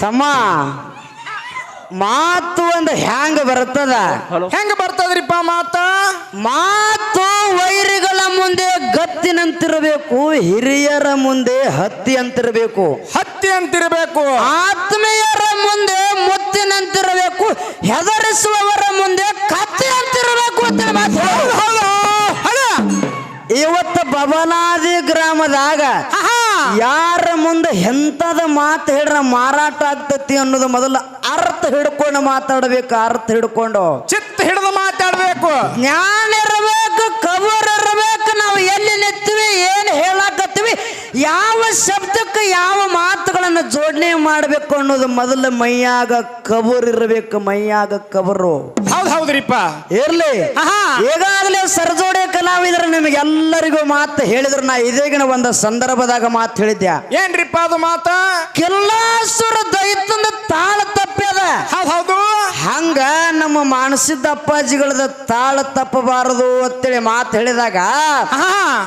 ತಮ್ಮ ಮಾತು ಒಂದು ಹ್ಯಾಂಗ ಬರ್ತದ ಹೆಂಗ ಬರ್ತದ್ರಿಪ್ಪ ಮಾತ? ಮಾತು ವೈರಿಗಳ ಮುಂದೆ ಗತ್ತಿನಂತಿರಬೇಕು ಹಿರಿಯರ ಮುಂದೆ ಹತ್ತಿ ಅಂತಿರಬೇಕು ಹತ್ತಿ ಅಂತಿರಬೇಕು. ಆತ್ಮೀಯರ ಮುಂದೆ ಮುತ್ತಿನಂತಿರಬೇಕು ಹೆದರಿಸುವವರ ಮುಂದೆ ಕತ್ತಿ ಅಂತಿರಬೇಕು ಅಂತ ಇವತ್ತು ಬಬನಾದಿ ಗ್ರಾಮದಾಗ ಯಾರ ಮುಂದೆ ಎಂಥದ ಮಾತು ಹೇಳ್ರ ಮಾರಾಟ ಆಗ್ತತಿ ಅನ್ನೋದು ಮೊದಲು ಅರ್ಥ ಹಿಡ್ಕೊಂಡು ಮಾತಾಡ್ಬೇಕು ಅರ್ಥ ಹಿಡ್ಕೊಂಡು. ಚಿತ್ತ ಹಿಡಿದು ಮಾತಾಡ್ಬೇಕು. ಜ್ಞಾನ ಯಾವ ಶಬ್ದಕ್ಕೆ ಯಾವ ಮಾತುಗಳನ್ನು ಜೋಡಣೆ ಮಾಡಬೇಕು ಅನ್ನೋದು ಮೊದಲ ಮೈಯಾಗ ಕಬರ್ ಇರಬೇಕು ಮೈಯಾಗ ಕಬರು. ಹೌದ್ ಹೌದ್ರಿಪ್ಪ. ಇರ್ಲಿ. ಈಗಾಗಲೇ ಸರ್ಜೋಡೆ ಕಲಾವಿದರು ನಿಮಗೆಲ್ಲರಿಗೂ ಮಾತು ಹೇಳಿದ್ರು. ನಾ ಇದೀಗಿನ ಒಂದ ಸಂದರ್ಭದಾಗ ಮಾತು ಹೇಳಿದ್ಯಾ? ಏನ್ರಿಪ್ಪ ಅದು ಮಾತ? ಕೆಲ್ಲಾಸುರ ದೈತಂದ ತಾಳ ತಪ್ಪದ ಹೌದ್ ಹೌದು. ಹಂಗ ನಮ್ಮ ಮಾನಸಿದ್ದ ಅಪ್ಪಾಜಿಗಳದ ತಾಳ ತಪ್ಪಬಾರದು ಅಂತೇಳಿ ಮಾತು ಹೇಳಿದಾಗ.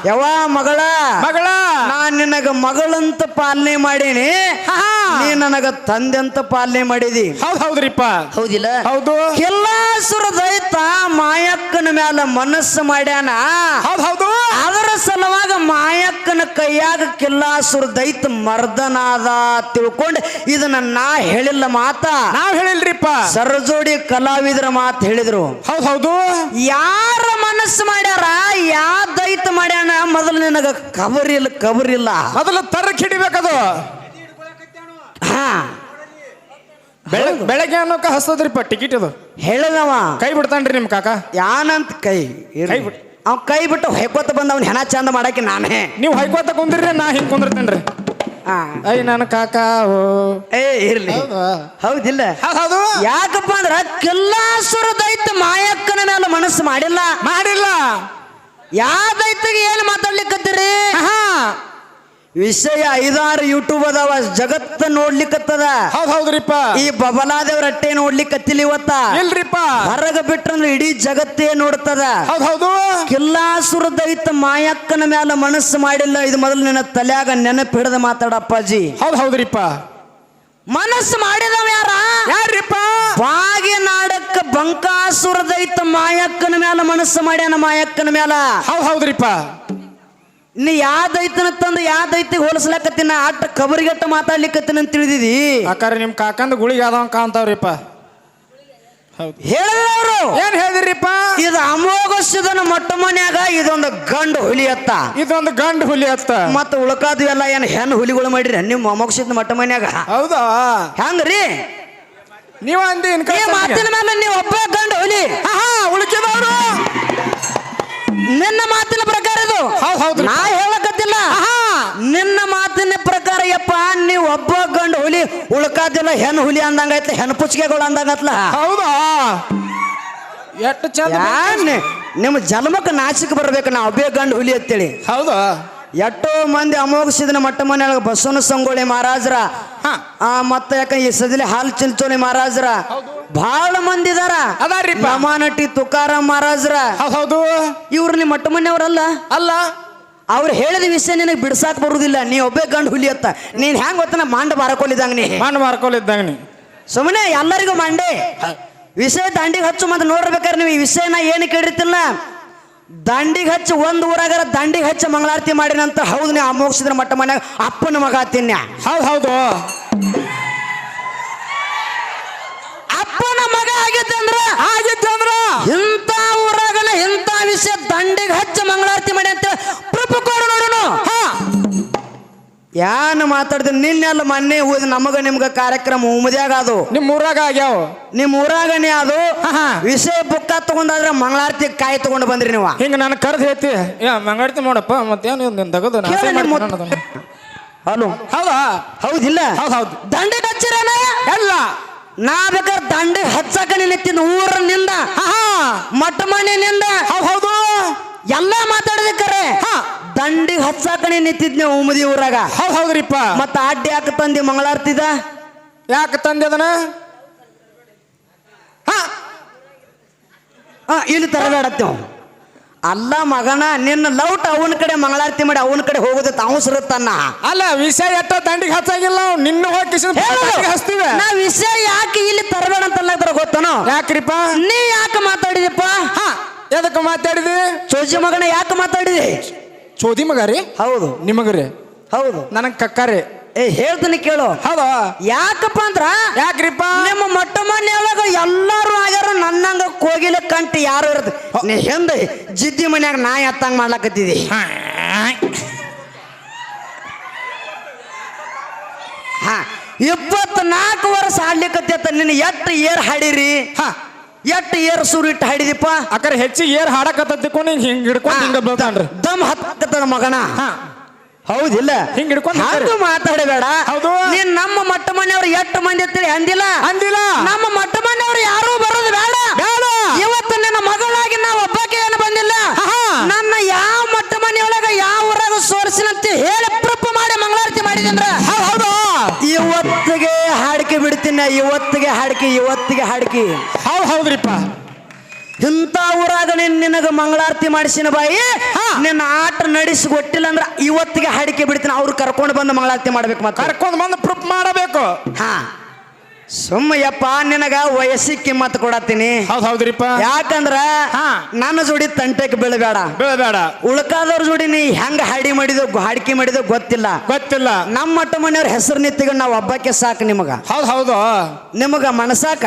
ಯಾವ ಮಗಳ ಮಗಳ. ನಾನ್ ನಿನಗ ಮಗಳಂತ ಪಾಲನೆ ಮಾಡೇನಿ. ಆಹಾ. ನೀ ನನಗ ತಂದೆ ಅಂತ ಪಾಲನೆ ಮಾಡಿದಿ. ಹೌದ್ ಹೌದ್ರಿಪ್ಪ. ಹೌದಿಲ್ಲ? ಹೌದು. ಕೆಲ್ಲಾಸುರ ದೈತ ಮಾಯಕ್ಕನ ಮ್ಯಾಲ ಮನಸ್ಸು ಮಾಡ್ಯಾನ? ಹೌದ್ ಹೌದು. ಅದರ ಸಲುವಾಗ ಮಾಯಕ್ಕನ ಕೈಯಾಗ ಕಿಲ್ಲಾಸುರ ದೈತ ಮರ್ದನಾದ ತಿಳ್ಕೊಂಡು ಇದನ್ನ ನಾ ಹೇಳಿಲ್ಲ ಮಾತ. ನಾವ್ ಹೇಳಿಲ್ರಿಪ್ಪ. ಸರ್ಜೋಡಿ ಕಲಾವಿದರ ಮಾತು ಹೇಳಿದ್ರು. ಹೌದೌದು ಹೌದು. ಯಾರ ಮನಸ್ಸು ಮಾಡ್ಯಾರ ಯಾ ದೈತ ಮಾಡ್ಯಾನ ಮೊದಲು ನಿನಗ ಕಬರಿಲ್ಲ ಕಬರಿಲ್ಲ. ಮೊದಲು ತರಕ್ ಹಿಡಿಬೇಕದು. ಹಾ. ಬೆಳಗ್ಗೆ ಅನ್ನೋಕ ಹಸ್ತದ್ರಿಪ್ಪ ಟಿಕೆಟ್ ಅದು. ಹೇಳದವ. ಕೈ ಬಿಡ್ತಾನ್ರಿ ನಿಮ್ ಕಾಕ. ಯಾನಂತ ಕೈ ಕೈ ಅವ್ ಕೈ ಬಿಟ್ಟು ಹೊಯ್ಕೋತ ಬಂದ ಅವ್ನ ಹೆಣ ಚಂದ ಮಾಡಕ್ಕೆ ನಾನೇ. ನೀವು ಹೈಕೋತ ಕುಂದ್ರಿ ನಾ ಹಿಂಗ್ ಕುಂದಿರ್ತೇನ್ರಿ. ಆ, ಐ ನನ್ನ ಕಾಕ ಓ. ಏ ಇರ್ಲಿ. ಹೌದಾ? ಹೌದಿಲ್ಲ. ಹೌದ್ ಹೌದು. ಯಾಕಪ್ಪ ಅಂದ್ರ ಕೆಲ್ಲಾಸುರ ದೈತ ಮಾಯಕ್ಕನ ನಾನು ಮನಸ್ಸು ಮಾಡಿಲ್ಲ. ಮಾಡಿಲ್ಲ. ಯಾ ದೈತಿಗೆ ಏನು ಮಾತಾಡ್ಲಿಕ್ಕತ್ತೀರಿ. ವಿಷಯ ಐದಾರು ಯೂಟ್ಯೂಬ್ ಅದಾವ ಜಗತ್ತ ನೋಡ್ಲಿಕ್ಕತ್ತದ ಹೌದ್ ಹೌದ್ರಿಪ್ಪ. ಈ ಬಬನಾದೇವ್ರ ಅಟ್ಟೆ ನೋಡ್ಲಿಕ್ಕತ್ತಿಲ್ಲ ಇವತ್ತ. ಇಲ್ರಿಪ್ಪ. ಹೊರಗ ಬಿಟ್ರಂದ್ರೆ ಇಡೀ ಜಗತ್ತೇ ನೋಡ್ತದ. ಹೌದ್ ಹೌದು. ಕಿಲ್ಲಾಸುರ ದೈತ ಮಾಯಕ್ಕನ ಮ್ಯಾಲ ಮನಸ್ಸು ಮಾಡಿಲ್ಲ ಇದು ಮೊದಲು ನನ್ನ ತಲ್ಯಾಗ ನೆನಪು ಹಿಡಿದು ಮಾತಾಡಪ್ಪಾಜಿ ಹೌದ್ ಹೌದ್ರಿಪ್ಪ. ಮನಸ್ಸು ಮಾಡಿದವ ಯಾರ? ಯಾರಿಪ್ಪ ಬಾಗಿ ನಾಡಕ್ಕ ಬಂಕಾಸುರ ದೈತ ಮಾಯಕ್ಕನ ಮ್ಯಾಲ ಮನಸ್ಸು ಮಾಡ್ಯಾನ ಮಾಯಕ್ಕನ ಮ್ಯಾಲ. ಹೌದ್ ಹೌದ್ರಿಪ್ಪ. ನೀ ಯಾವ ದೈತನ ತಂದು ಯಾವ ದೈತಿಗೆ ಹೋಲಿಸ್ಲಕತ್ತಿನ? ಅಟ್ಟ ಕಬರಿಗಟ್ಟ ಮಾತಾಡ್ಲಿಕತ್ತಿನ ಅಂತ ತಿಳಿದಿದಿ? ಆಕಾರ ನಿಮ್ ಕಾಕಂದ ಗುಳಿಗೆ ಆದವ ಕಾಣ್ತಾವ್ರಿಪ್ಪ ಹೌದು. ಹೇಳಿದವರು ಏನ್ ಹೇಳಿದ್ರಿಪ್ಪ? ಇದು ಅಮೋಘಸಿದನ ಮೊಟ್ಟ ಮನ್ಯಾಗ ಇದೊಂದು ಗಂಡು ಹುಲಿ ಅತ್ತ. ಇದೊಂದು ಗಂಡು ಹುಲಿ ಅತ್ತ. ಮತ್ತ ಉಳಕಾದ್ವಿ ಎಲ್ಲ ಏನ್ ಹೆಣ್ಣು ಹುಲಿಗಳು ಮಾಡಿರಿ ನಿಮ್ಮ ಅಮೋಘಸಿದ ಮೊಟ್ಟ ಮನ್ಯಾಗ? ಹೌದಾ? ಹೆಂಗ್ರಿ? ನೀವ ಅಂದಿ ಈ ಮಾತಿನ ಮೇಲೆ ನೀವು ಒಬ್ಬ ಗಂಡು ಹುಲಿ. ಉಳಿಕಿದವ್ರು. ನಿನ್ನ ಮಾತಿನ ಪ್ರಕಾರ ಇದು. ಹೌದು ನಾ ಹೇಳಕತ್ತಿಲ್ಲ. ನಿನ್ನ ಮಾತಿನ ಪ್ರಕಾರ ಯಪ್ಪ ನೀವು ಒಬ್ಬ ಗಂಡು ಹುಲಿ ಉಳ್ಕಾದಿಲ್ಲ ಹೆಣ್ಣು ಹುಲಿ ಅಂದಂಗೈತ್ಲ ಹೆಣ್ಣು ಪುಚ್ಕೆಗಳು ಅಂದಂಗತ್ಲ ಹೌದಾ? ಎಷ್ಟು ಚಂದ ನಿಮ್ಮ ಜನ್ಮಕ್ಕೆ ನಾಚಿಕೆ ಬರ್ಬೇಕು ನಾ ಒಬ್ಬ ಗಂಡು ಹುಲಿ ಅಂತೇಳಿ. ಹೌದಾ? ಎಷ್ಟೋ ಮಂದಿ ಅಮೋಘಸಿದನ ಮಟ್ಟ ಮನೆಯೊಳಗೆ ಬಸವನ ಸಂಗೋಳಿ ಮಹಾರಾಜರ. ಆ, ಮತ್ತೆ ಯಾಕ ಈ ಸದಿಲಿ ಹಾಲು ಚಿಂಚೋಳಿ ಮಹಾರಾಜರ. ಬಹಳ ಮಂದಿ ಇದಾರ. ಅದಾರಿ ನಮಾನಟಿ ತುಕಾರಾಮ್ ಮಹಾರಾಜ್ರ. ಹೌದು ಇವ್ರು ನಿಮ್ಮ ಮಟ್ಟ ಮನೆಯವರಲ್ಲ? ಅಲ್ಲ. ಅವ್ರು ಹೇಳಿದ ವಿಷಯ ನಿನಗೆ ಬಿಡ್ಸಾಕ್ ಬರುದಿಲ್ಲ. ನೀ ಒಬ್ಬೇ ಗಂಡು ಹುಲಿ ಅತ್ತ. ನೀನ್ ಹೆಂಗ್ ಗೊತ್ತನ ಮಾಂಡ ಬಾರಕೊಲಿದಂಗ ನೀ. ಮಾಂಡ ಮಾರ್ಕೊಲಿದ್ದಂಗ ನೀ. ಸುಮ್ಮನೆ ಎಲ್ಲರಿಗೂ ಮಂಡೆ. ವಿಷಯ ದಂಡಿಗೆ ಹಚ್ಚು ಮತ್ತೆ ನೋಡ್ಬೇಕಾರೆ ನೀವು ಈ ವಿಷಯನ ಏನು ಕೇಳಿರ್ತಿಲ್ಲ. ದಂಡಿಗೆ ಹಚ್ಚಿ ಒಂದು ಊರಾಗರ ದಂಡಿಗೆ ಹಚ್ಚಿ ಮಂಗಳಾರತಿ ಮಾಡಿನಂತ ಹೌದು ನೀ. ಮೋಕ್ಷದ ಮಟ್ಟ ಮನ್ಯಾಗ ಅಪ್ಪನ ಮಗ ತಿನ್ನ ಹೌದು ಹೌದು. ಅಪ್ಪನ ಮಗ ಇಂತ ಊರಾಗನ ಇಂಥ ವಿಷಯ ದಂಡಿಗೆ ಹಚ್ಚ ಮಂಗಳಾರತಿ ಮಾಡಿ ಅಂತ ಪ್ರೂಫ್ ಕೊಡು ನೋಡುನು. ಹಾ. ಯಾನು ಮಾತಾಡ್ತೀನಿ? ನಿನ್ನೆಲ್ಲ ಮೊನ್ನೆ ಹೋದ ನಮಗ ನಿಮ್ಗ ಕಾರ್ಯಕ್ರಮ ಉಮದ್ಯಾಗ ಅದು. ನಿಮ್ ಊರಾಗ ಆಗ್ಯಾವ. ನಿಮ್ ಊರಾಗನೇ ಅದು. ವಿಷಯ ಬುಕ್ಕ ತಗೊಂಡಾದ್ರೆ ಮಂಗಳಾರತಿ ಕಾಯಿ ತಗೊಂಡು ಬಂದ್ರಿ ನೀವು. ಹಿಂಗ ನಾನು ಕರ್ದು ಹೇಳ್ತಿ. ಯಾ ಮಾಡಪ್ಪ ನೋಡಪ್ಪ ಮತ್ತೇನು ನಿನ್ ತಗದು ಹಲೋ. ಹೌದಾ? ಹೌದಿಲ್ಲ. ಹೌದ್ ಹೌದು. ದಂಡಿಗೆ ಹಚ್ಚಿರನ? ಎಲ್ಲ. ನಾ ಬೇಕಾದ್ರೆ ದಂಡ ಹೆಚ್ಚಾಕ ನಿಂತಿನ ಊರಿನಿಂದ. ನಿಂದ ಹಾ ಮಟ್ಟ ಮನೆಯಿಂದ ಹೌದ್ ಹೌದು. ಎಲ್ಲ ಮಾತಾಡಿದಕ್ಕರೆ ಹಾ. ದಂಡಿಗೆ ನಿಂತಿದ್ ನೀವು ಉಮದಿ ಊರಾಗ. ಹೌದ್ ಹೌದ್ರಿಪ್ಪ. ಮತ್ತ ಅಡ್ಡಿ ಯಾಕೆ ತಂದಿ ಮಂಗಳಾರ್ತಿದ? ಯಾಕೆ ತಂದೆ ಆ, ಇಲ್ಲಿ ತರಬೇಡತ್ತೇವ್ ಅಲ್ಲ ಮಗನ ನಿನ್ನ ಲೌಟ್ ಅವನ ಕಡೆ ಮಂಗಳಾರತಿ ಮಾಡಿ ಅವನ ಕಡೆ ಹೋಗುದು ತಾವು ತನ್ನ ಅಲ್ಲ ವಿಷಯ ಎತ್ತ ದಂಡಿಗೆ ಹಚ್ಚಾಗಿಲ್ಲ ನಾವು ನಿನ್ನ ಹೋಗಿ ಹಚ್ತೀವಿ. ನಾ ವಿಷಯ ಯಾಕೆ ಇಲ್ಲಿ ತರಬೇಡ ಅಂತ ಗೊತ್ತನೋ? ಯಾಕ್ರಿಪ್ಪ? ನೀ ಯಾಕೆ ಮಾತಾಡಿದಪ್ಪ ಹಾ ಎದಕ್ಕೆ ಮಾತಾಡಿದಿ? ಚೋಜಿ ಮಗನ ಯಾಕೆ ಮಾತಾಡಿದಿ? ಚೋದಿ ಮಗ ರೀ ಹೌದು. ನಿಮಗ್ರಿ? ಹೌದು. ನನಗೆ ಕಕ್ಕಾರಿ. ಏ ಹೇಳ್ತೀನಿ ಕೇಳು. ಹೌದಾ? ಯಾಕಪ್ಪ ಅಂದ್ರ ಯಾಕ್ರಿಪ್ಪ? ನಿಮ್ಮ ಮೊಟ್ಟ ಮನೆಯೊಳಗ ಎಲ್ಲಾರು ಆಗ್ಯಾರ ನನ್ನಂಗ ಕೋಗಿಲೆ ಕಂಟಿ ಯಾರು ಇರದು ನೀ ಹಿಂದೆ ಜಿದ್ದಿ ಮನ್ಯಾಗ ನಾ ಎತ್ತಂಗ್ ಮಾಡ್ಲಕತ್ತಿದಿ? ಹಾ. ಇಪ್ಪತ್ನಾಲ್ಕು ವರ್ಷ ಆಡ್ಲಿಕ್ಕತ್ತ ನಿನ್ನ ಎಟ್ಟು ಏರ್ ಹಾಡಿರಿ? ಹಾ. ಎಟ್ಟು ಏರ್ ಸುರಿಟ್ಟು ಹಾಡಿದಿಪ್ಪ? ಅಕರೆ ಹೆಚ್ಚಿಗೆ ಏರ್ ಹಾಡಕತ್ತಿಕೊಂಡು ಹಿಂಗ್ ಹಿಂಗ್ ಹಿಡ್ಕೊಂಡು ಹಿಂಗ ಬೀಳ್ತಾನ್ರಿ. ದಮ್ ಹತ್ತ ಮಗನ? ಹಾ. ಹೌದಿಲ್ಲ. ಹಿಂಗ್ ಹಿಡ್ಕೊಂಡ್ ಮಾತಾಡಬೇಡ. ಹೌದು. ನೀನ್ ನಮ್ಮ ಮಟ್ಟ ಮನೆಯವ್ರು ಎಷ್ಟು ಮಂದಿ ಇರ್ತೀರಿ ಅಂದಿಲ್ಲ? ಅಂದಿಲ್ಲ. ನಮ್ಮ ಮಟ್ಟ ಮನೆಯವ್ರು ಯಾರು ಬರೋದು ಬೇಡ. ಬೇಡ. ಇವತ್ತು ನಿನ್ನ ಮಗಳಾಗಿ ನಾವು ಒಬ್ಬಕ್ಕೆ ಏನು ಬಂದಿಲ್ಲ. ನನ್ನ ಯಾವ ಮಟ್ಟ ಮನೆಯೊಳಗ ಯಾವ ಊರಾಗ ಸೋರಿಸಿನಂತೆ ಹೇಳಿ ಪ್ರೂಫ್ ಮಾಡಿ ಮಂಗಳಾರತಿ ಮಾಡಿದಂದ್ರ ಹೌದ್ ಹೌದು. ಇವತ್ತಿಗೆ ಹಾಡಿಕೆ ಬಿಡ್ತೀನಿ ಇವತ್ತಿಗೆ ಹಾಡಿಕೆ ಇವತ್ತಿಗೆ ಹಾಡಿಕೆ. ಹೌದು ಹೌದ್ರಿಪ್ಪ. ಇಂಥ ಊರಾಗ ನೀನು ನಿನಗೆ ಮಂಗಳಾರತಿ ಮಾಡಿಸಿನ ಬಾಯಿ. ನಿನ್ನ ಆಟ ನಡೆಸಿ ಗೊತ್ತಿಲ್ಲ ಅಂದ್ರೆ ಇವತ್ತಿಗೆ ಹಾಡಿಕೆ ಬಿಡ್ತೀನಿ. ಅವ್ರು ಕರ್ಕೊಂಡು ಬಂದು ಮಂಗಳಾರತಿ ಮಾಡ್ಬೇಕು ಮತ್ತೆ. ಕರ್ಕೊಂಡು ಬಂದು ಪ್ರೂಫ್ ಮಾಡಬೇಕು. ಹಾ. ಸುಮ್ಮ ಯಪ್ಪ ನಿನಗ ವಯಸ್ಸಿಗೆ ಕಿಮ್ಮತ್ ಕೊಡತ್ತೀನಿ. ಹೌದ್ ಹೌದ್ರಿಪ್ಪ. ಯಾಕಂದ್ರ. ನನ್ನ ಜೋಡಿ ತಂಟೆಕ್ ಬೀಳಬೇಡ. ಬೀಳಬೇಡ. ಉಳ್ಕಾದವ್ರ ಜೋಡಿ ನೀ ಹೆಂಗ ಹಾಡಿ ಮಾಡಿದ ಹಾಡಿಕೆ ಮಾಡಿದ ಗೊತ್ತಿಲ್ಲ. ಗೊತ್ತಿಲ್ಲ. ನಮ್ಮ ಮಟ್ಟ ಮನೆಯವ್ರ ಹೆಸರು ನಿತ್ತಿಗ ನಾವು ಒಬ್ಬಕ್ಕೆ ಸಾಕು ನಿಮಗ. ಹೌದ್ ಹೌದು. ನಿಮಗ ಮನಸಾಕ.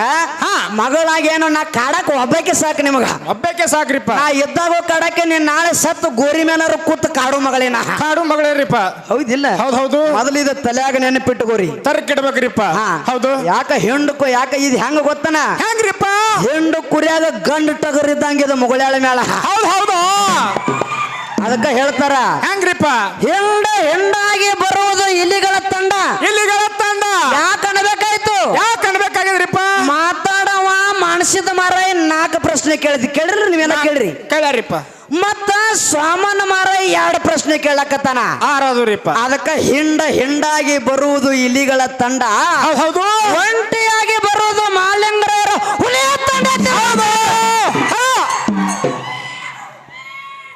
ಮಗಳಾಗಿ ಏನೋ ನಾ ಕಾಡಕ್ ಒಬ್ಬಕ್ಕೆ ಸಾಕು ನಿಮಗ. ಒಬ್ಬಕ್ಕೆ ಸಾಕ್ರಿಪ್ಪ. ನಾ ಇದ್ದಾಗೋ ಕಾಡಕ್ಕೆ ನೀನ್ ನಾಳೆ ಸತ್ತು ಗೋರಿ ಮೇಲಾರು ಕೂತ್ ಕಾಡು ಮಗಳೇನ ಕಾಡು ಮಗಳೇರಿಪ್ಪ. ಹೌದಿಲ್ಲ. ಹೌದ್ ಹೌದು. ಮೊದಲಿದ ತಲೆಯಾಗ ನೆನಪಿಟ್ಟು ಗೋರಿ ತರ್ಕಿಡ್ಬೇಕ್ರಿಪ್ಪ ಹೌದು. ಯಾಕ ಹೆಂಡಕ್ಕೋ ಯಾಕ ಇದು ಹೆಂಗ ಗೊತ್ತನ? ಹೆಂಗ್ರಿಪ್ಪ? ಹೆಂಡು ಕುರಿಯಾಗ ಗಂಡು ಟಗರ್ ಇದ್ದಂಗ ಇದು ಮುಗುಳ್ಯಾಳ ಮೇಳ ಹೌದು ಹೌದು. ಅದಕ್ಕ ಹೇಳ್ತಾರ ಹೆಂಗ್ರಿಪ್ಪ? ಹೆಂಡ ಹೆಂಡಾಗಿ ಬರುವುದು ಇಲಿಗಳ ತಂಡ. ಇಲಿಗಳ ತಂಡ. ಯಾಕೆ ಅನ್ಬೇಕಾಯ್ತು? ಯಾಕೆ ಅನ್ಬೇಕಾಗಿದ್ರಿಪ್ಪ ಮಾತಾಡವ ಮಾನಸಿದ ಮಾರ ನಾಲ್ಕು ಪ್ರಶ್ನೆ ಕೇಳಿದ್ವಿ. ಕೇಳ್ರಿ ನೀವೇನ ಕೇಳ್ರಿ. ಕೇಳ್ಯಾರಿಪ್ಪ. ಮತ್ತ ಸ್ವಾಮನ ಮಾರ ಎರಡು ಪ್ರಶ್ನೆ ಕೇಳಕತ್ತಾನ. ಆರಾದ್ರಿಪ್ಪ ಅದಕ್ಕ ಹಿಂಡ ಹಿಂಡಾಗಿ ಬರುವುದು ಇಲಿಗಳ ತಂಡ. ಹೌದ್ ಹೌದು. ಒಂಟಿಯಾಗಿ ಬರುವುದು ಮಾಲಿಂಗರ ಹುಲಿಯ ತಂಡ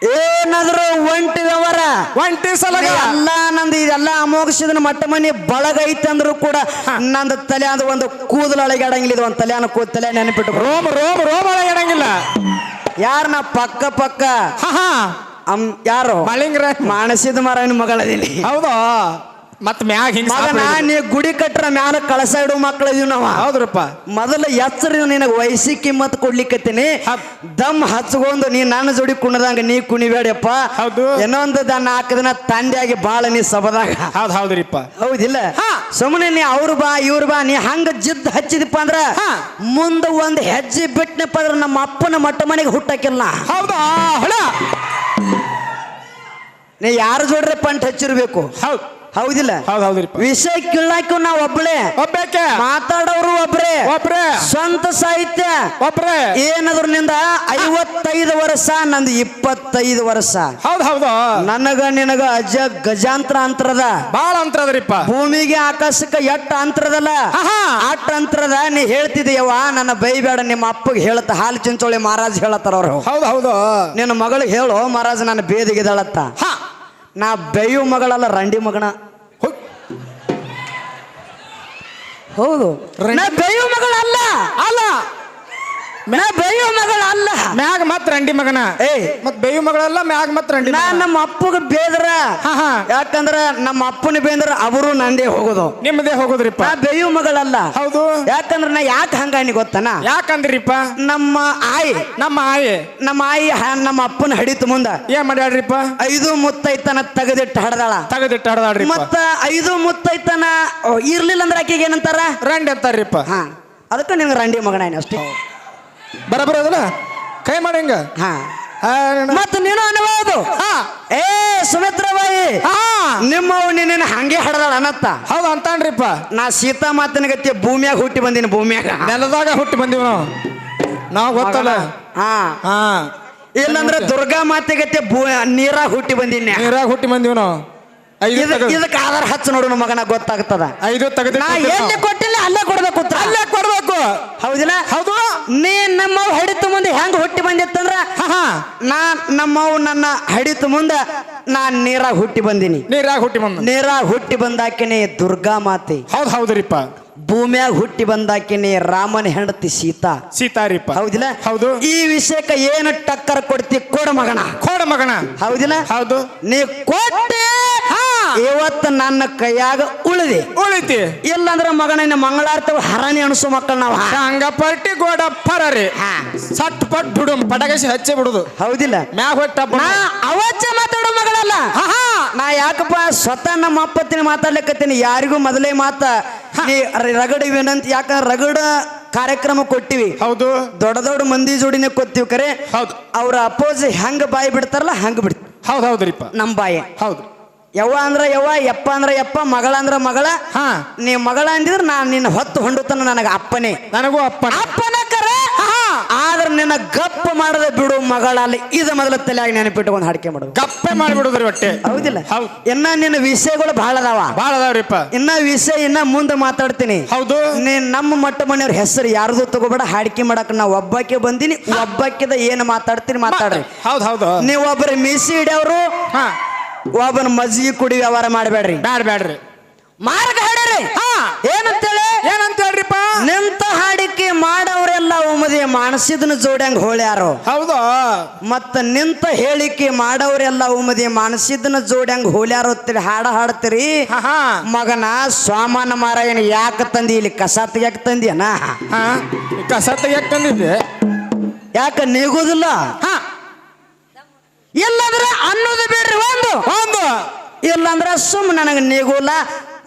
ಏನಾದ್ರು ಒಂಟಿ ವ್ಯವಹಾರ ಒಂಟಿ ಸಲಗ? ಎಲ್ಲ ನಂದು ಇದೆಲ್ಲ ಅಮೋಘಸಿದನ ಮಟ್ಟ ಮನೆ ಅಂದ್ರು ಕೂಡ ನಂದು ತಲೆ ಅಂದ್ರೆ ಒಂದು ಕೂದಲು ಅಳಗಾಡಂಗಿಲ್ಲ ಇದು ಒಂದು ತಲೆನ ಕೂದ ತಲೆ ನೆನಪಿಟ್ಟು ರೋಮ್ ರೋಮ್ ರೋಮ್ ಒಳಗಿಡಂಗಿಲ್ಲ ಯಾರ ನಾ ಪಕ್ಕ ಪಕ್ಕ? ಹಾ ಯಾರು? ಮಳಿಂಗ್ರ. ಮಾನಸಿದ ಮರನ ಮಗಳದೀನಿ. ಹೌದು? ಮತ್ ಮ್ಯಾಗ ಹಿಂಗ ಮಗನ ಸಾಪ್ರಿ. ನೀ ಗುಡಿ ಕಟ್ಟರ ಮ್ಯಾಲ ಕಳಸ ಇಡು ಮಕ್ಕಳು ಇದೀವಿ ನಾವ ಹೌದ್ರಪ್ಪ. ಮೊದಲ ಎಚ್ಚರಿ ನಿನಗೆ ವಯಸ್ಸಿ ಕಿಮ್ಮತ್ ಕೊಡ್ಲಿಕ್ಕತ್ತೀನಿ. ದಮ್ ಹಚ್ಕೊಂಡು ನೀ ನನ್ನ ಜೋಡಿ ಕುಣದಂಗ ನೀ ಕುಣಿಬೇಡಪ್ಪ. ಹೌದು. ಇನ್ನೊಂದು ದ ನಾಲ್ಕು ದಿನ ತಂದೆಯಾಗಿ ಬಾಳ ನೀ ಸಬದಾಗ ಹೌದ್ ಹೌದ್ರಿಪ್ಪ. ಹೌದಿಲ್ಲ. ಸುಮ್ಮನೆ ನೀ ಅವ್ರು ಬಾ ಇವ್ರು ಬಾ ನೀ ಹಂಗ ಜಿದ್ ಹಚ್ಚಿದಪ್ಪ ಅಂದ್ರ. ಮುಂದ ಒಂದ್ ಹೆಜ್ಜೆ ಬಿಟ್ನಪ್ಪ ಅಂದ್ರ ನಮ್ಮ ಅಪ್ಪನ ಮಟ್ಟ ಮನೆಗೆ ಹುಟ್ಟಕ್ಕಿಲ್ಲ. ಹೌದಾ? ಹೊಳ. ನೀ ಯಾರ ಜೋಡ್ರೆ ಪಂಟ್ ಹಚ್ಚಿರ್ಬೇಕು? ಹೌದ್. ಹೌದಿಲ್ಲ? ಹೌದ್ ಹೌದ್ರಿ ವಿಷಯ ಕಿಳ್ಳಾಕು ನಾ ಒಬ್ಬಳೇ ಒಬ್ಬೇಕೆ? ಮಾತಾಡೋರು ಒಬ್ರೆ. ಒಬ್ರೆ. ಸ್ವಂತ ಸಾಹಿತ್ಯ. ಒಬ್ರೆ. ಏನಾದ್ರು ನಿಂದ ಐವತ್ತೈದು ವರ್ಷ ನಂದು ಇಪ್ಪತ್ತೈದು ವರ್ಷ. ಹೌದ್ ಹೌದು. ನನಗ ನಿನಗ ಅಜ ಗಜಾಂತರ ಅಂತರದ. ಬಾಳ ಅಂತರದ್ರಿಪ್ಪ. ಭೂಮಿಗೆ ಆಕಾಶಕ್ಕೆ ಎಟ್ಟ ಅಂತರದಲ್ಲ. ಅಟ್ಟ ಅಂತರದ ನೀ ಹೇಳ್ತಿದೀಯವ್ವ ನನ್ನ ಬೈಬೇಡ ನಿಮ್ಮ ಅಪ್ಪಗೆ ಹೇಳತ್ತ ಹಾಲು ಚಿಂಚೋಳಿ ಮಹಾರಾಜ್ ಹೇಳತ್ತಾರ ಅವ್ರು ಹೌದ್ ಹೌದು. ನಿನ್ನ ಮಗಳಿಗೆ ಹೇಳು ಮಹಾರಾಜ್ ನನ್ನ ಬೇದಿಗಿದಾಳತ್ತ ಹಾ. ನಾ ಬೇಯು ಮಗಳಲ್ಲ ರಂಡಿ ಮಗನ. ಹೌದು. ನಾ ಬೇಯು ಮಗಳಲ್ಲ. ಅಲ್ಲ. ನಾ ಬೇಯು ಮಗಳಲ್ಲ ಮ್ಯಾಗ ಮತ್ ರಂಡಿ ಮಗನ. ಏ ಮತ್ ಬೇಯು ಮಗಳಲ್ಲ ಮ್ಯಾಗ ಮತ್ ರಂಡಿ ನಾ ನಮ್ಮ ಅಪ್ಪಗ ಬೇದ್ರ. ಯಾಕಂದ್ರ ನಮ್ಮ ಅಪ್ಪನ ಬೇಂದ್ರ ಅವರು ನಂದೇ ಹೋಗೋದು. ನಿಮ್ಮದೇ ಹೋಗುದ್ರಿಪ್ಪ. ನಾ ಬೇಯು ಮಗಳಲ್ಲ ಹೌದು. ಯಾಕಂದ್ರ ನಾ ಯಾಕೆ ಹಂಗಾನಿ ಗೊತ್ತನ? ಯಾಕಂದ್ರಿಪ್ಪ? ನಮ್ಮ ಆಯಿ. ನಮ್ಮ ಆಯಿ. ನಮ್ಮ ಆಯಿ ನಮ್ಮ ಅಪ್ಪನ ಹಡಿತು ಮುಂದ. ಏನ್ ಮಾಡ್ಯಾಡ್ರಿಪ್ಪ ಐದು ಮುತ್ತೈತನ ತೆಗೆದಿಟ್ಟು ಹಡದಾಳ. ತೆಗೆದಿಟ್ಟು ಹಡದಾಳ್ರಿ ಮತ್ತ ಐದು ಮುತ್ತೈತನ ಇರ್ಲಿಲ್ಲ ಅಂದ್ರೆ ಆಕೆಗೆ ಏನಂತಾರ? ರಂಡಿ ಅಂತಾರ್ರಿಪ್ಪ. ಹಾ. ಅದಕ್ಕೆ ನಿಮ್ಗೆ ರಂಡಿ ಮಗನ ಅಷ್ಟೇ. ಬರಬರ ಅದಲ್ಲ ಕೈ ಮಾಡಿ ಹಿಂಗ? ಹಾ. ಮತ್ತ ನೀನು ಅನ್ಬೋದು. ಏ ಸುಮಿತ್ರಬಾಯಿ ಹಾ. ನಿಮ್ಮವ್ ನಿನ್ನ ಹಂಗೆ ಹಡದಾಳ ಅನತ್ತ ಹೌದು ಅಂತಾನ್ರಿಪ್ಪ. ನಾ ಸೀತಾ ಮಾತಿನ ಗತಿ ಭೂಮಿಯಾಗ ಹುಟ್ಟಿ ಬಂದಿನಿ ಭೂಮಿಯಾಗ. ನೆಲದಾಗ ಹುಟ್ಟಿ ಬಂದೀವಿ ನಾವು. ನಾವು ಗೊತ್ತಲ್ಲ? ಹಾ. ಹಾ. ಇಲ್ಲಂದ್ರೆ ದುರ್ಗಾ ಮಾತೆ ಗತಿ ಭೂ ನೀರಾಗ ಹುಟ್ಟಿ ಬಂದಿನಿ. ನೀರಾಗ ಹುಟ್ಟಿ ಬಂದೀವಿ ನಾವು. ಐದು ಇದಕ್ಕೆ ಆಧಾರ ಹಚ್ಚ ನೋಡು ಮಗನ ಗೊತ್ತಾಗ್ತದ. ಐದು ತೆಗೆದ ನಾ ಬಂದೀವಿ ಎಲ್ಲಿ. ಕೊಟ್ಟಿಲ್ಲ ಅಲ್ಲೇ ಕೊಡ್ಬೇಕು ಉತ್ತರ. ಅಲ್ಲೇ ಕೊಡ್ಬೇಕು. ಹೌದಿಲ್ಲ? ಹೌದು. ನೀ ನಮ್ಮವ್ ಹಡಿತು ಮುಂದೆ ಹೆಂಗ್ ಹುಟ್ಟಿ ಬಂದಿತ್ತಂದ್ರ? ನಾ ನಮ್ಮವ್ ನನ್ನ ಹಡಿತು ಮುಂದ ನಾ ನೀರಾಗ ಹುಟ್ಟಿ ಬಂದಿನಿ. ನೀರಾಗ ಹುಟ್ಟಿ ಬಂದ. ನೀರಾಗ ಹುಟ್ಟಿ ಬಂದಾಕಿನಿ ದುರ್ಗಾ ಮಾತೆ. ಹೌದು ಹೌದ್ರಿಪ್ಪ. ಭೂಮಿಯಾಗ ಹುಟ್ಟಿ ಬಂದಾಕಿನಿ ರಾಮನ ಹೆಂಡತಿ ಸೀತಾ. ಸೀತಾರಿಪ್ಪ. ಹೌದಿಲ್ಲ? ಹೌದು. ಈ ವಿಷಯಕ್ಕೆ ಏನು ಟಕ್ಕರ್ ಕೊಡ್ತಿ ಕೊಡ ಮಗಣ ಕೋಡ ಮಗಣ ಹೌದಿಲ್ಲ? ಹೌದು. ನೀ ಕೊಟ್ಟೆ ಇವತ್ತು ನನ್ನ ಕೈಯಾಗ ಉಳಿದೆ. ಉಳಿತಿ. ಇಲ್ಲಂದ್ರ ಮಗನ ಮಂಗಳಾರ್ತಾವೆ ಹರನಿ ಅನ್ಸು ಮಕ್ಕಳು ನಾವು. ಹಂಗಪಟ್ಟಿ ಗೋಡ ಪರರಿ. ಸಟ್ ಪಟ್ ಬಿಡು ಪಟಗಸಿ ಹಚ್ಚಿ ಬಿಡುದು. ಹೌದಿಲ್ಲ. ಮ್ಯಾಗ ಹೊಟ್ಟ ಅವಚ್ಚ ಮಾತಾಡೋ ಮಗಳಲ್ಲ. ನಾ ಯಾಕಪ್ಪ ಸ್ವತಃ ನಮ್ಮ ಅಪ್ಪತ್ತಿನ ಮಾತಾಡ್ಲಿಕ್ಕತ್ತೀನಿ ಯಾರಿಗೂ ಮೊದಲೇ ಮಾತ. ರಗಡ ವಿನಂತಿ ಯಾಕಂದ್ರೆ ರಗಡ ಕಾರ್ಯಕ್ರಮ ಕೊಟ್ಟಿವಿ. ಹೌದು. ದೊಡ್ಡ ದೊಡ್ಡ ಮಂದಿ ಜೋಡಿನೇ ಕೊತ್ತೀವಿ ಕರೆ. ಹೌದು. ಅವ್ರ ಅಪೋಸ್ ಹೆಂಗ ಬಾಯಿ ಬಿಡ್ತಾರಲ್ಲ ಹಂಗ ಬಿಡ್ತೀವಿ ಹೌದು ಹೌದ್ರಿಪ್ಪ. ನಮ್ಮ ಬಾಯಿ. ಹೌದು. ಯವ್ವ ಅಂದ್ರೆ ಯವ್ವ ಯಪ್ಪ ಅಂದ್ರೆ ಯಪ್ಪ ಮಗಳ ಅಂದ್ರೆ ಮಗಳ. ಹಾ. ನೀ ಮಗಳ ಅಂದಿದ್ರೆ ನಾನು ನಿನ್ನ ಹೊತ್ತು ಹೊಂಡುತ್ತಾನ ನನಗ ಅಪ್ಪನೇ. ನನಗೂ ಅಪ್ಪನ. ಅಪ್ಪನ ಕರೆ? ಆದ್ರೆ ನಿನ್ನ ಗಪ್ಪ ಮಾಡದ ಬಿಡು ಮಗಳಲ್ಲಿ ಇದು ಮೊದಲ ತಲೆಯಾಗಿ ನೆನಪಿಟ್ಟುಕೊಂಡು ಹಾಡಿಕೆ ಮಾಡು. ಗಪ್ಪೆ ಮಾಡಿಬಿಡುದ್ರಿ ಹೊಟ್ಟೆ. ಹೌದಿಲ್ಲ? ಹೌದು. ಇನ್ನ ನಿನ್ನ ವಿಷಯಗಳು ಬಹಳ ಅದಾವ. ಭಾಳ ಅದಾವ್ರಿಪ್ಪ. ಇನ್ನ ವಿಷಯ ಇನ್ನ ಮುಂದೆ ಮಾತಾಡ್ತೀನಿ. ಹೌದು. ನೀ ನಮ್ಮ ಮಟ್ಟ ಮನೆಯವ್ರ ಹೆಸರು ಯಾರ್ದು ತಗೋಬೇಡ ಹಾಡಿಕೆ ಮಾಡಕ್ ನಾ ಒಬ್ಬಕ್ಕೆ ಬಂದಿನಿ ಒಬ್ಬಕ್ಕಿದ ಏನು ಮಾತಾಡ್ತೀನಿ ಮಾತಾಡ್ರಿ. ಹೌದು ಹೌದು. ನೀವು ಒಬ್ಬರ ಮೀಸಿ ಹಿಡಿಯವ್ರು ಹಾ. ಒಬ್ಬನ ಮಜ್ಜಿಗೆ ಕುಡಿ ವ್ಯವಹಾರ ಮಾಡಬೇಡ್ರಿ. ಬ್ಯಾಡ ಬ್ಯಾಡ್ರಿ ಮಾರ್ಗ ಹಾಡ್ರಿ. ಹಾ. ಏನಂತೇಳಿ? ಏನಂತ ಹೇಳ್ರಿಪ್ಪ ನಿಂತ ಹಾಡಿಕೆ ಮಾಡವ್ರೆಲ್ಲ ಒಮ್ಮದಿ ಮಾನಸಿದನ ಜೋಡ್ಯಂಗ್ ಹೋಳ್ಯಾರು ಹೌದು? ಮತ್ತ ನಿಂತ ಹೇಳಿಕೆ ಮಾಡವ್ರೆಲ್ಲ ಒಮ್ಮದಿ ಮಾನಸಿದನ ಜೋಡ್ಯಂಗ್ ಹೋಳ್ಯಾರು ಅಂತೇಳಿ ಹಾಡ ಹಾಡ್ತೀರಿ? ಹಾ ಮಗನ ಸ್ವಾಮಾನ ಮಾರಾಯಣ ಯಾಕೆ ತಂದಿ ಇಲ್ಲಿ? ಕಸ ತೆಗ್ಯಾಕ ತಂದಿಯನ? ಹಾ. ಕಸ ತೆಗಿಯಕ್ ತಂದಿದ್ದೆ. ಯಾಕ ನೀಗುದಿಲ್ಲ? ಹಾ ಇಲ್ಲಂದ್ರ ಅನ್ನೋದು ಬಿಡ್ರಿ ಒಂದು ಒಂದು ಇಲ್ಲಂದ್ರ ಸುಮ್ ನನಗೆ ನೀಗೂಲ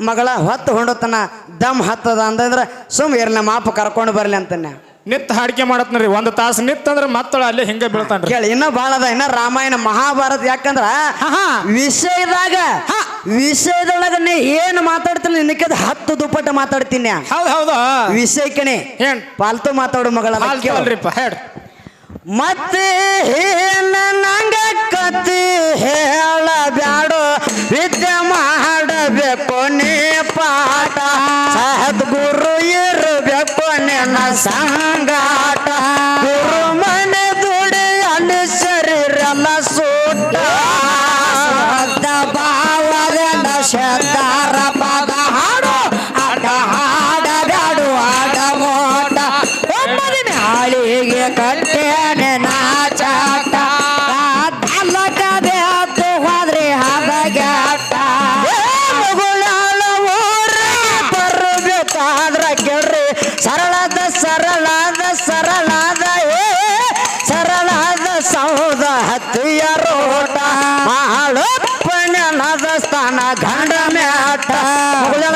ಮಗಳ ಹೊತ್ತು ಹೊಂಡತನ ದಮ್ ಹತ್ತದ ಅಂತಂದ್ರೆ ಸುಮ್ ಇರ್ಲಿ ಅಪ್ಪ ಕರ್ಕೊಂಡು ಬರ್ಲಿ ಅಂತಾನೆ ನಿತ್ ಹಾಡಿಕೆ ಮಾಡತ್ನರಿ ಒಂದು ತಾಸು ನಿತ್ ಅಂದ್ರೆ ಮತ್ತಳ ಅಲ್ಲೇ ಹಿಂಗೆ ಬೀಳ್ತಾನೆ ಕೇಳಿ ಇನ್ನೂ ಭಾಳ ಅದ ಇನ್ನ ರಾಮಾಯಣ ಮಹಾಭಾರತ ಯಾಕಂದ್ರ. ವಿಷಯದಾಗ ವಿಷಯದೊಳಗ ನೀ ಏನ್ ಮಾತಾಡ್ತೀನಿ ನಿನಕದ ಹತ್ತು ದುಪ್ಪಟ್ಟ ಮಾತಾಡ್ತೀನಿ ಹೌದು ಹೌದು. ವಿಷಯಕ್ಕನೆ ಏನ್? ಪಾಲ್ತು ಮಾತಾಡು ಮಗಳ ಅಲ್ರಿಪ್ಪ ಹೇಳ್ರಿ ಮತ್ತೆ ನಂಗ ಕತ್ತಿ ಹೇಳ ಬ್ಯಾಡು ವಿದ್ಯೆ ಮಾಡಬೇಕು ನೀ ಪಾಠ. ಸದ್ಗುರು ಇರಬೇಕು ನಿನ್ನ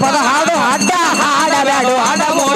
ಪದ ಹಾಡು ಹಾಡ ಉಮ್ಮದಿ ಮ್ಯಾಳೆಗೆ